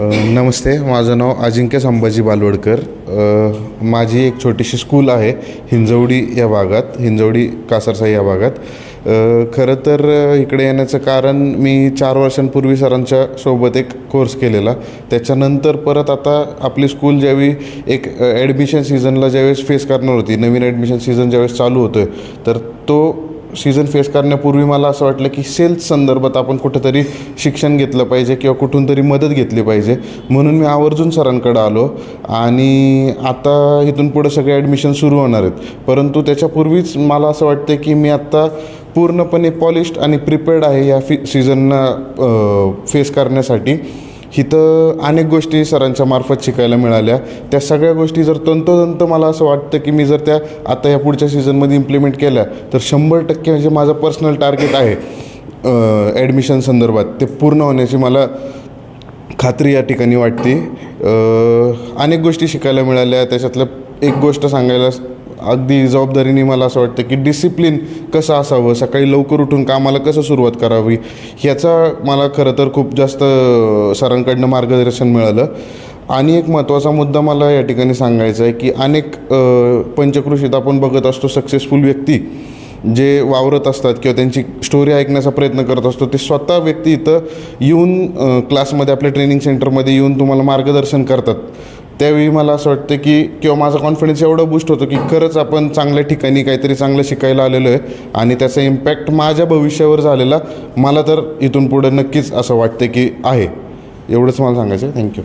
नमस्ते माझं नाव अजिंक्य संभाजी बालवडकर. माझी एक छोटीशी स्कूल आहे हिंजवडी या भागात हिंजवडी कासरसाई या भागात. खरं तर इकडे येण्याचं कारण मी चार वर्षांपूर्वी सरांच्या सोबत एक कोर्स केलेला. त्याच्यानंतर परत आता आपली स्कूल ज्यावेळी एक ॲडमिशन सीझनला ज्यावेळेस फेस करणार होती नवीन ॲडमिशन सीझन ज्यावेळेस चालू होतं तर तो सीझन फेस करण्यापूर्वी मला असं वाटलं की सेल्स संदर्भात आपण कुठंतरी शिक्षण घेतलं पाहिजे किंवा कुठून तरी मदत घेतली पाहिजे. म्हणून मी आवर्जून सरांकडे आलो आणि आता इथून पुढे सगळे ॲडमिशन सुरू होणार आहेत. परंतु त्याच्यापूर्वीच मला असं वाटतं की मी आत्ता पूर्णपणे पॉलिश्ड आणि प्रिपेअर्ड आहे या फी सीझनना फेस करण्यासाठी. इथं अनेक गोष्टी सरांच्या मार्फत शिकायला मिळाल्या. त्या सगळ्या गोष्टी जर तंतोतंत मला असं वाटतं की मी जर त्या आता या पुढच्या सीझनमध्ये इम्प्लिमेंट केल्या तर शंभर टक्के म्हणजे माझं पर्सनल टार्गेट आहे ॲडमिशन संदर्भात. ते पूर्ण होण्याची मला खात्री या ठिकाणी वाटते. अनेक गोष्टी शिकायला मिळाल्या. त्याच्यातलं एक गोष्ट सांगायला अगदी जबाबदारीने मला असं वाटतं की डिसिप्लिन कसं असावं? सकाळी लवकर उठून कामाला कसं सुरुवात करावी? ह्याचा मला खरं तर खूप जास्त सरांकडनं मार्गदर्शन मिळालं. आणि एक महत्त्वाचा मुद्दा मला या ठिकाणी सांगायचा आहे की अनेक पंचकृषीत आपण बघत असतो सक्सेसफुल व्यक्ती जे वावरत असतात किंवा त्यांची स्टोरी ऐकण्याचा प्रयत्न करत असतो ते स्वतः व्यक्ती इथं येऊन क्लासमध्ये आपल्या ट्रेनिंग सेंटरमध्ये येऊन तुम्हाला मार्गदर्शन करतात. त्यावेळी मला असं वाटतं की किंवा माझा कॉन्फिडन्स एवढं बूस्ट होतो की खरंच आपण चांगल्या ठिकाणी काहीतरी चांगलं शिकायला आलेलो आहे. आणि त्याचा इम्पॅक्ट माझ्या भविष्यावर झालेला मला तर इथून पुढं नक्कीच असं वाटतं की आहे. एवढंच मला सांगायचं आहे. थँक्यू